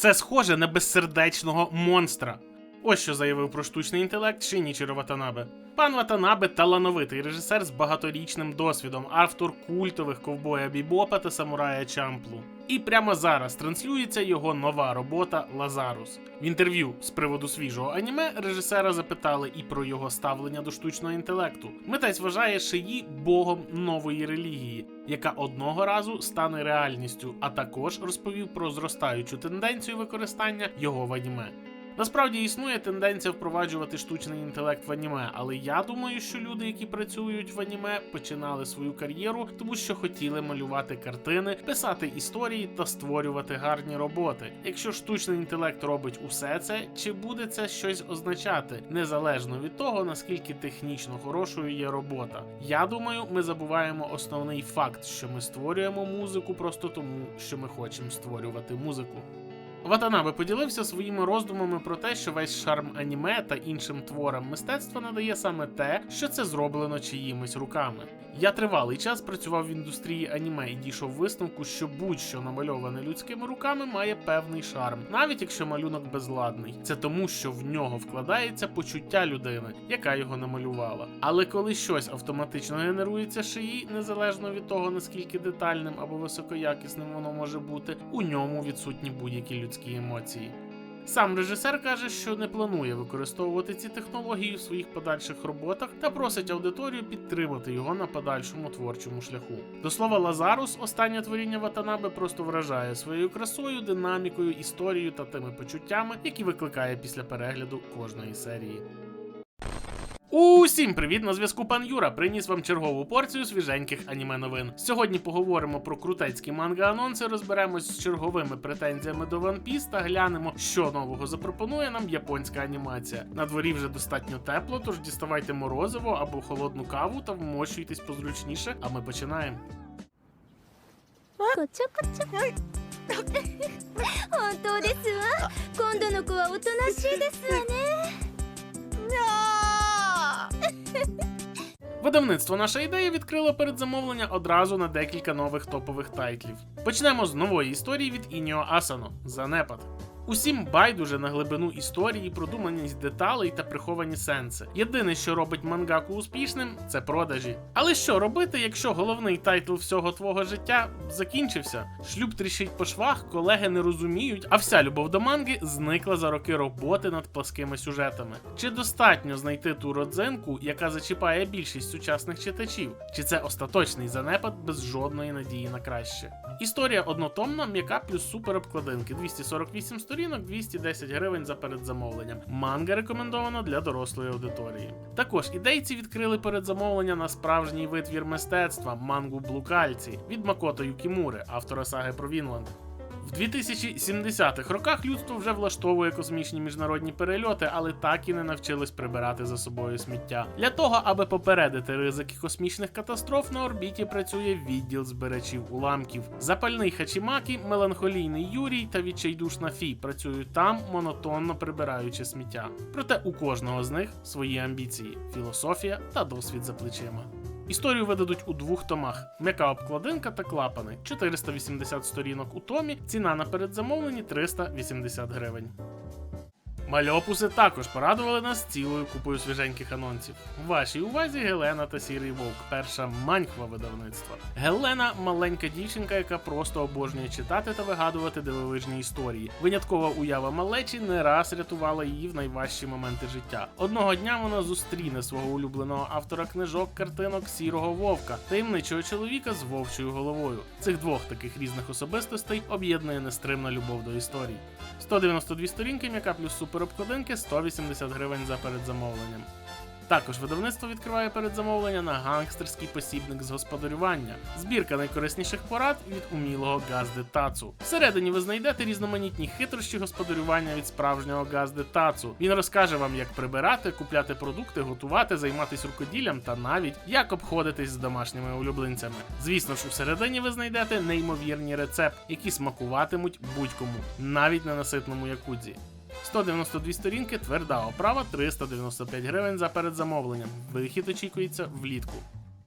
Це схоже на безсердечного монстра. Ось що заявив про штучний інтелект Шинічіро Ватанабе. Пан Ватанабе талановитий режисер з багаторічним досвідом, автор культових ковбоя Бібопа та самурая Чамплу. І прямо зараз транслюється його нова робота Лазарус. В інтерв'ю з приводу свіжого аніме режисера запитали і про його ставлення до штучного інтелекту. Митець вважає Шиї богом нової релігії, яка одного разу стане реальністю, а також розповів про зростаючу тенденцію використання його в аніме. Насправді існує тенденція впроваджувати штучний інтелект в аніме, але я думаю, що люди, які працюють в аніме, починали свою кар'єру, тому що хотіли малювати картини, писати історії та створювати гарні роботи. Якщо штучний інтелект робить усе це, чи буде це щось означати, незалежно від того наскільки технічно хорошою є робота. Я думаю, ми забуваємо основний факт, що ми створюємо музику просто тому, що ми хочемо створювати музику. Ватанабе поділився своїми роздумами про те, що весь шарм аніме та іншим творам мистецтва надає саме те, що це зроблено чиїмись руками. Я тривалий час працював в індустрії аніме і дійшов висновку, що будь-що намальоване людськими руками має певний шарм, навіть якщо малюнок безладний. Це тому, що в нього вкладається почуття людини, яка його намалювала. Але коли щось автоматично генерується шиї, незалежно від того наскільки детальним або високоякісним воно може бути, у ньому відсутні будь-які людські емоції. Сам режисер каже, що не планує використовувати ці технології в своїх подальших роботах та просить аудиторію підтримати його на подальшому творчому шляху. До слова, Лазарус, останнє творіння Ватанабе, просто вражає своєю красою, динамікою, історією та тими почуттями, які викликає після перегляду кожної серії. Усім привіт! На зв'язку пан Юра приніс вам чергову порцію свіженьких аніме новин. Сьогодні поговоримо про крутецькі манга-анонси, розберемось з черговими претензіями до One Piece та глянемо, що нового запропонує нам японська анімація. На дворі вже достатньо тепло, тож діставайте морозиво або холодну каву та вмощуйтесь позручніше, а ми починаємо. Видавництво наша ідея відкрило передзамовлення одразу на декілька нових топових тайтлів. Почнемо з нової історії від Ініо Асано Занепад. Усім байдуже на глибину історії, продуманість деталей та приховані сенси. Єдине, що робить мангаку успішним, це продажі. Але що робити, якщо головний тайтл всього твого життя закінчився? Шлюб тріщить по швах, колеги не розуміють, а вся любов до манги зникла за роки роботи над пласкими сюжетами. Чи достатньо знайти ту родзинку, яка зачіпає більшість сучасних читачів? Чи це остаточний занепад без жодної надії на краще? Історія однотомна, м'яка плюс супер обкладинки 248 сторінок, 210 гривень за передзамовленням. Манга рекомендована для дорослої аудиторії. Також ідейці відкрили передзамовлення на справжній витвір мистецтва мангу Блукальці від Макото Юкімури, автора саги про Вінланд. В 2070-х роках людство вже влаштовує космічні міжнародні перельоти, але так і не навчилось прибирати за собою сміття. Для того, аби попередити ризики космічних катастроф, на орбіті працює відділ збирачів уламків. Запальний Хачімакі, меланхолійний Юрій та відчайдушна Фі працюють там, монотонно прибираючи сміття. Проте у кожного з них свої амбіції, філософія та досвід за плечима. Історію видадуть у двох томах: м'яка обкладинка та клапани. 480 сторінок у томі, ціна на передзамовлені 380 гривень. Мальопуси також порадували нас цілою купою свіженьких анонсів. Вашій увазі Гелена та Сірий Вовк, перша маньхва видавництва. Гелена маленька дівчинка, яка просто обожнює читати та вигадувати дивовижні історії. Виняткова уява малечі не раз рятувала її в найважчі моменти життя. Одного дня вона зустріне свого улюбленого автора книжок, картинок Сірого Вовка, таємничого чоловіка з вовчою головою. Цих двох таких різних особистостей об'єднує нестримна любов до історій. 192 сторінки, м'яка плюс суперобкладинки, 180 гривень за передзамовленням. Також видавництво відкриває передзамовлення на гангстерський посібник з господарювання, збірка найкорисніших порад від умілого газди Тацу. Всередині ви знайдете різноманітні хитрощі господарювання від справжнього газди Тацу. Він розкаже вам, як прибирати, купляти продукти, готувати, займатися рукоділлям та навіть як обходитись з домашніми улюбленцями. Звісно ж, усередині ви знайдете неймовірні рецепти, які смакуватимуть будь-кому, навіть ненаситному якудзі. 192 сторінки, тверда оправа 395 гривень за передзамовленням. Вихід очікується влітку.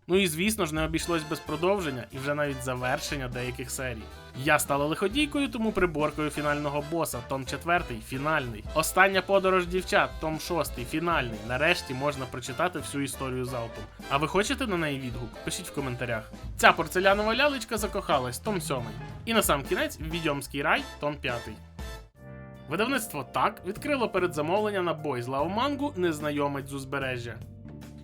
Ну і звісно ж не обійшлось без продовження і вже навіть завершення деяких серій. Я стала лиходійкою, тому приборкою фінального боса, Том 4, фінальний. Остання подорож дівчат, Том 6, фінальний. Нарешті можна прочитати всю історію залпом. А ви хочете на неї відгук? Пишіть в коментарях. Ця порцелянова лялечка закохалась, Том 7. І на сам кінець відьомський рай, Том 5. Видавництво так відкрило передзамовлення на бой з Лаомангу незнайомець з узбережжя.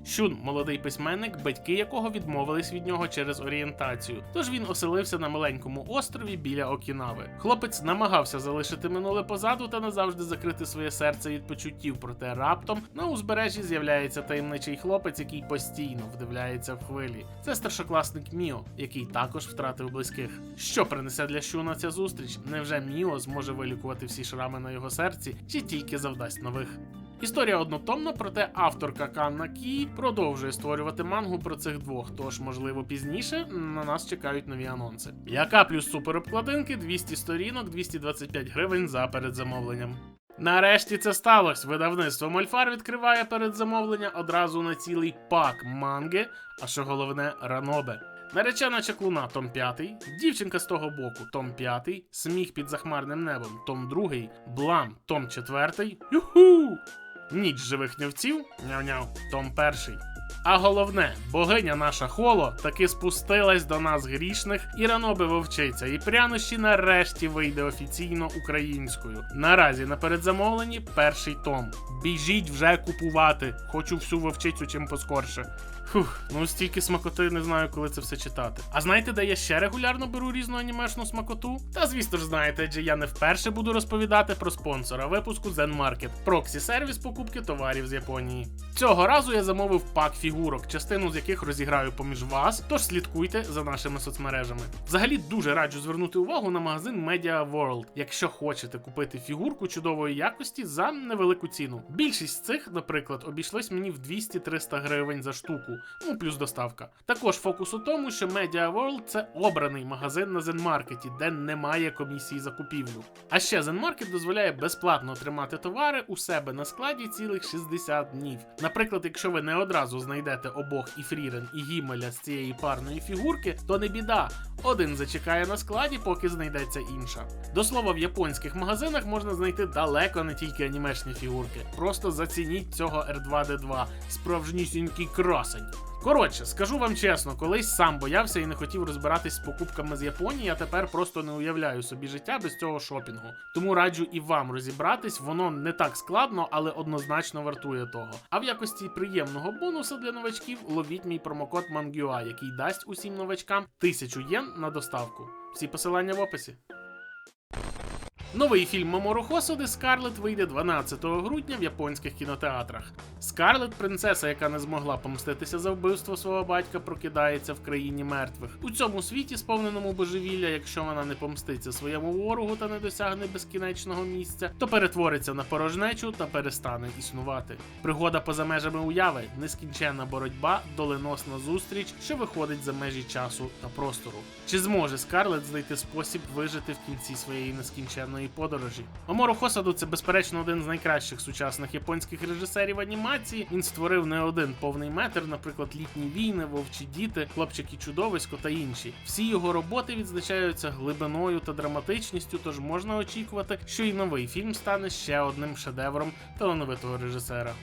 Щун молодий письменник, батьки якого відмовились від нього через орієнтацію. Тож він оселився на маленькому острові біля Окінави. Хлопець намагався залишити минуле позаду та назавжди закрити своє серце від почуттів, проте раптом на узбережжі з'являється таємничий хлопець, який постійно вдивляється в хвилі. Це старшокласник Міо, який також втратив близьких. Що принесе для Щуна ця зустріч? Невже Міо зможе вилікувати всі шрами на його серці, чи тільки завдасть нових? Історія однотомна, проте авторка Канна Кі продовжує створювати мангу про цих двох, тож, можливо, пізніше на нас чекають нові анонси. Яка плюс суперобкладинки 200 сторінок, 225 гривень за передзамовленням. Нарешті це сталося. Видавництво Мольфар відкриває передзамовлення одразу на цілий пак манги, а що головне ранобе. Наречена чаклуна Том 5, дівчинка з того боку Том 5, сміх під захмарним небом Том 2, Блам Том 4, Юху! Ніч живих нявців, няв-няв, Том перший. А головне, богиня наша холо таки спустилась до нас грішних, і раноби вовчиця, і прянощі нарешті вийде офіційно українською. Наразі на передзамовленні перший том. Біжіть вже купувати. Хочу всю вовчицю чим поскорше. Фух, ну стільки смакоти не знаю, коли це все читати. А знаєте, де я ще регулярно беру різну анімешну смакоту? Та звісно ж знаєте, адже я не вперше буду розповідати про спонсора випуску Zen Market, проксі сервіс покупки товарів з Японії. Цього разу я замовив пак фігурок, частину з яких розіграю поміж вас, тож слідкуйте за нашими соцмережами. Взагалі дуже раджу звернути увагу на магазин Media World, якщо хочете купити фігурку чудової якості за невелику ціну. Більшість з цих, наприклад, обійшлось мені в 200-300 гривень за штуку, ну плюс доставка. Також фокус у тому, що Media World – це обраний магазин на Zenmarket, де немає комісії за купівлю. А ще Zenmarket дозволяє безплатно отримати товари у себе на складі цілих 60 днів. Наприклад, якщо ви не одразу знайдете обох і Фрірен, і Гімеля з цієї парної фігурки, то не біда. Один зачекає на складі, поки знайдеться інша. До слова, в японських магазинах можна знайти далеко не тільки анімешні фігурки. Просто зацініть цього R2D2, справжнісінький красень. Коротше, скажу вам чесно, колись сам боявся і не хотів розбиратись з покупками з Японії, а тепер просто не уявляю собі життя без цього шопінгу. Тому раджу і вам розібратись, воно не так складно, але однозначно вартує того. А в якості приємного бонуса для новачків ловіть мій промокод MANGUA, який дасть усім новачкам 1000 єн на доставку. Всі посилання в описі. Новий фільм Мамору Хосоди Скарлет вийде 12 грудня в японських кінотеатрах. Скарлет, принцеса, яка не змогла помститися за вбивство свого батька, прокидається в країні мертвих. У цьому світі, сповненому божевілля, якщо вона не помститься своєму ворогу та не досягне безкінечного місця, то перетвориться на порожнечу та перестане існувати. Пригода поза межами уяви, нескінченна боротьба, доленосна зустріч, що виходить за межі часу та простору. Чи зможе Скарлет знайти спосіб вижити в кінці своєї нескінченної подорожі? Оморо Хосаду це безперечно один з найкращих сучасних японських режисерів анімації. Він створив не один повний метр, наприклад, літні війни, вовчі діти, хлопчик і чудовисько та інші. Всі його роботи відзначаються глибиною та драматичністю, тож можна очікувати, що і новий фільм стане ще одним шедевром талановитого режисера.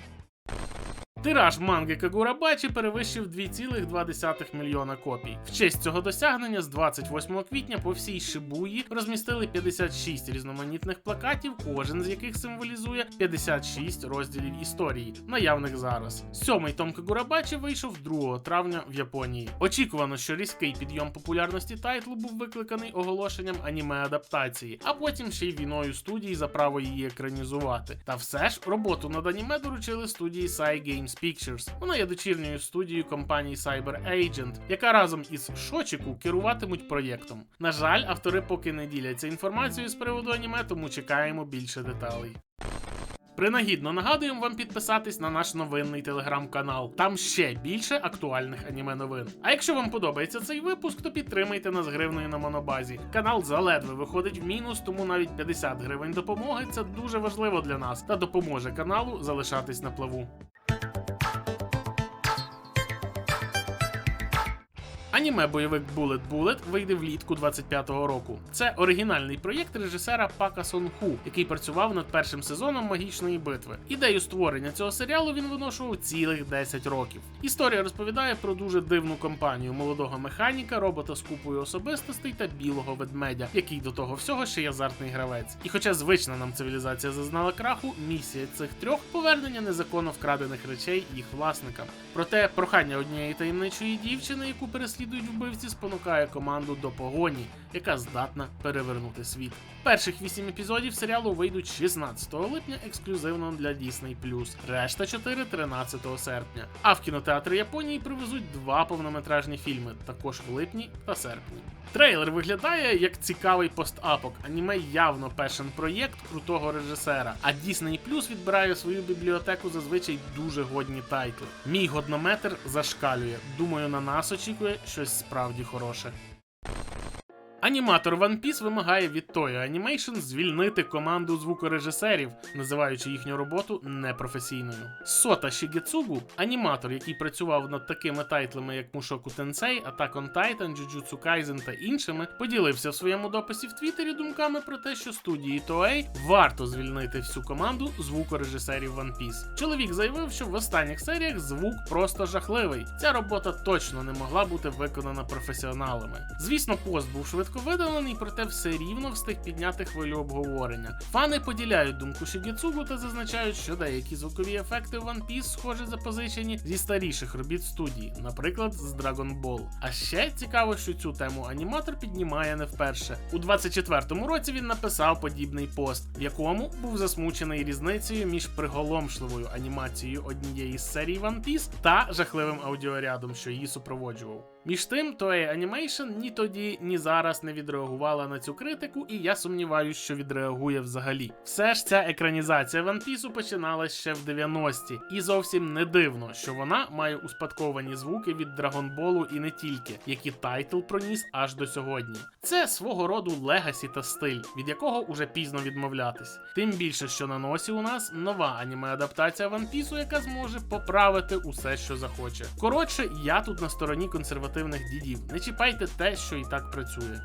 Тираж манги Кагурабачі перевищив 2,2 мільйона копій. В честь цього досягнення з 28 квітня по всій Шибуї розмістили 56 різноманітних плакатів, кожен з яких символізує 56 розділів історії, наявних зараз. Сьомий том Кагурабачі вийшов 2 травня в Японії. Очікувано, що різкий підйом популярності тайтлу був викликаний оголошенням аніме-адаптації, а потім ще й війною студії за право її екранізувати. Та все ж роботу над аніме доручили студії Sai Games Pictures. Вона є дочірньою студією компанії Cyber Agent, яка разом із Шочіку керуватимуть проєктом. На жаль, автори поки не діляться інформацією з приводу аніме, тому чекаємо більше деталей. Принагідно нагадуємо вам підписатись на наш новинний телеграм-канал. Там ще більше актуальних аніме новин. А якщо вам подобається цей випуск, то підтримайте нас гривною на монобазі. Канал заледве виходить в мінус, тому навіть 50 гривень допомоги це дуже важливо для нас та допоможе каналу залишатись на плаву. Аніме бойовик Bullet Bullet вийде влітку 25-го року. Це оригінальний проєкт режисера Пака Сон Ху, який працював над першим сезоном магічної битви. Ідею створення цього серіалу він виношував цілих 10 років. Історія розповідає про дуже дивну компанію молодого механіка, робота з купою особистостей та білого ведмедя, який до того всього ще й азартний гравець. І хоча звична нам цивілізація зазнала краху, місія цих трьох повернення незаконно вкрадених речей їх власникам. Проте прохання однієї таємничої дівчини, яку переслідують вбивці, спонукає команду до погоні, яка здатна перевернути світ. Перших вісім епізодів серіалу вийдуть 16 липня ексклюзивно для Disney+, решта 4 13 серпня. А в кінотеатри Японії привезуть два повнометражні фільми, також в липні та серпні. Трейлер виглядає як цікавий постапок. Аніме явно пешен проєкт крутого режисера. А Disney Plus відбирає свою бібліотеку зазвичай дуже годні тайтли. Мій годнометр зашкалює. Думаю, на нас очікує щось справді хороше. Аніматор One Piece вимагає від Toyo Animation звільнити команду звукорежисерів, називаючи їхню роботу непрофесійною. Сота Шігецугу, аніматор, який працював над такими тайтлами, як Mushoku Tensei, Attack on Titan, Jujutsu Kaisen та іншими, поділився в своєму дописі в Твіттері думками про те, що студії Toei варто звільнити всю команду звукорежисерів One Piece. Чоловік заявив, що в останніх серіях звук просто жахливий. Ця робота точно не могла бути виконана професіоналами. Звісно, пост був швидко видалений, проте все рівно встиг підняти хвилю обговорення. Фани поділяють думку Шігіцугу та зазначають, що деякі звукові ефекти в One Piece схоже запозичені зі старіших робіт студії, наприклад, з Dragon Ball. А ще цікаво, що цю тему аніматор піднімає не вперше. У 24-му році він написав подібний пост, в якому був засмучений різницею між приголомшливою анімацією однієї з серій One Piece та жахливим аудіорядом, що її супроводжував. Між тим, Toei Animation ні тоді, ні зараз не відреагувала на цю критику, і я сумніваюся, що відреагує взагалі. Все ж ця екранізація One Piece починалась ще в 90-ті, і зовсім не дивно, що вона має успадковані звуки від Драгонболу і не тільки, які тайтл проніс аж до сьогодні. Це свого роду легасі та стиль, від якого уже пізно відмовлятись. Тим більше, що на носі у нас нова аніме-адаптація One Piece, яка зможе поправити усе, що захоче. Коротше, я тут на стороні консервативних дідів. Не чіпайте те, що і так працює.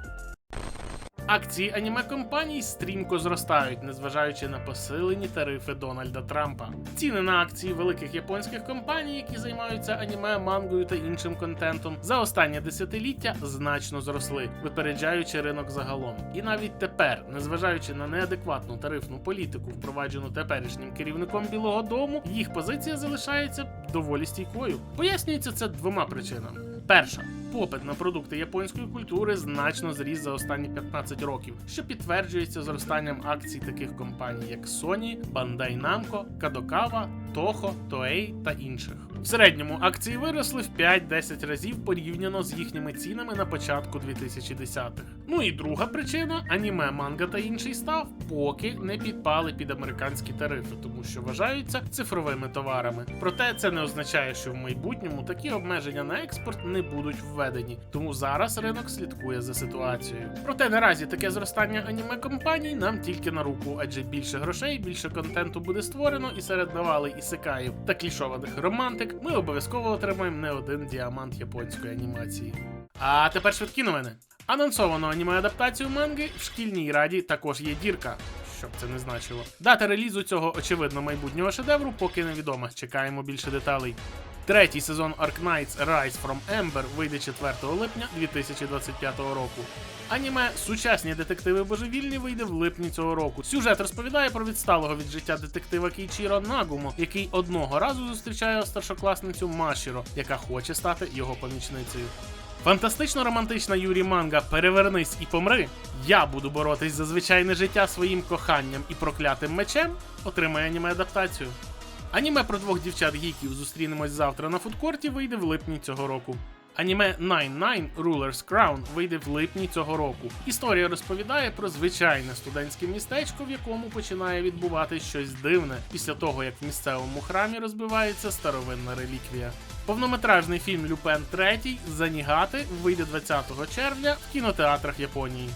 Акції аніме компаній стрімко зростають, незважаючи на посилені тарифи Дональда Трампа. Ціни на акції великих японських компаній, які займаються аніме, мангою та іншим контентом, за останнє десятиліття значно зросли, випереджаючи ринок загалом. І навіть тепер, незважаючи на неадекватну тарифну політику, впроваджену теперішнім керівником Білого Дому, їх позиція залишається доволі стійкою. Пояснюється це двома причинами. Перша попит на продукти японської культури значно зріс за останні 15 років, що підтверджується зростанням акцій таких компаній, як Sony, Bandai Namco, Kadokawa, Toho, Toei та інших. В середньому акції виросли в 5-10 разів порівняно з їхніми цінами на початку 2010-х. Ну і друга причина аніме, манга та інший став поки не підпали під американські тарифи, тому що вважаються цифровими товарами. Проте це не означає, що в майбутньому такі обмеження на експорт не будуть введені, тому зараз ринок слідкує за ситуацією. Проте наразі таке зростання аніме компаній нам тільки на руку, адже більше грошей, більше контенту буде створено, і серед навали ісекаїв та клішованих романтик ми обов'язково отримаємо не один діамант японської анімації. А тепер швидкі новини. Анонсовано аніме-адаптацію манги в шкільній раді також є дірка. Щоб це не значило. Дата релізу цього очевидно майбутнього шедевру поки невідома. Чекаємо більше деталей. Третій сезон Arknights Rise from Ember вийде 4 липня 2025 року. Аніме Сучасні детективи божевільні вийде в липні цього року. Сюжет розповідає про відсталого від життя детектива Кейчіро Нагумо, який одного разу зустрічає старшокласницю Машіро, яка хоче стати його помічницею. Фантастично романтична Юрі Манга Перевернись і помри. Я буду боротись за звичайне життя своїм коханням і проклятим мечем. Отримає аніме адаптацію. Аніме про двох дівчат-гіків зустрінемось завтра на фудкорті вийде в липні цього року. Аніме Nine-Nine Ruler's Crown вийде в липні цього року. Історія розповідає про звичайне студентське містечко, в якому починає відбуватись щось дивне після того, як в місцевому храмі розбивається старовинна реліквія. Повнометражний фільм Люпен 3 Занігати вийде 20 червня в кінотеатрах Японії.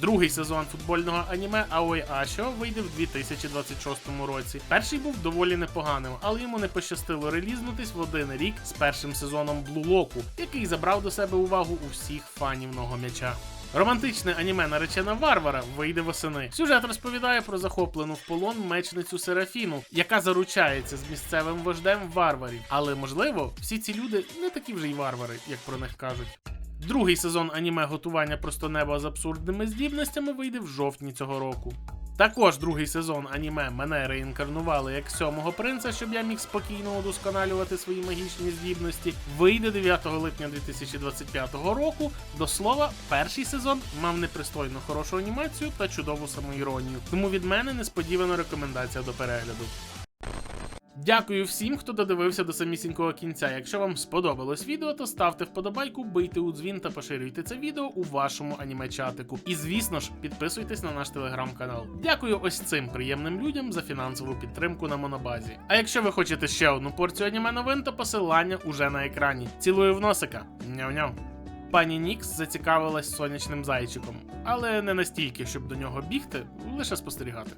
Другий сезон футбольного аніме Aoi Asho вийде в 2026 році. Перший був доволі непоганим, але йому не пощастило релізнутись в один рік з першим сезоном Lock, який забрав до себе увагу у всіх фанів нового м'яча. Романтичне аніме наречена Варвара вийде восени. Сюжет розповідає про захоплену в полон мечницю Серафіну, яка заручається з місцевим вождем варварів. Але можливо, всі ці люди не такі вже й варвари, як про них кажуть. Другий сезон аніме готування просто неба з абсурдними здібностями вийде в жовтні цього року. Також другий сезон аніме мене реінкарнували як сьомого принца, щоб я міг спокійно удосконалювати свої магічні здібності. Вийде 9 липня 2025 року. До слова, перший сезон мав непристойно хорошу анімацію та чудову самоіронію. Тому від мене несподівана рекомендація до перегляду. Дякую всім, хто додивився до самісінького кінця. Якщо вам сподобалось відео, то ставте вподобайку, бийте у дзвін та поширюйте це відео у вашому аніме-чатику. І звісно ж, підписуйтесь на наш телеграм-канал. Дякую ось цим приємним людям за фінансову підтримку на монобазі. А якщо ви хочете ще одну порцію аніме новин, то посилання уже на екрані. Цілую в носика. Няв-няв. Пані Нікс зацікавилась сонячним зайчиком, але не настільки, щоб до нього бігти, лише спостерігати.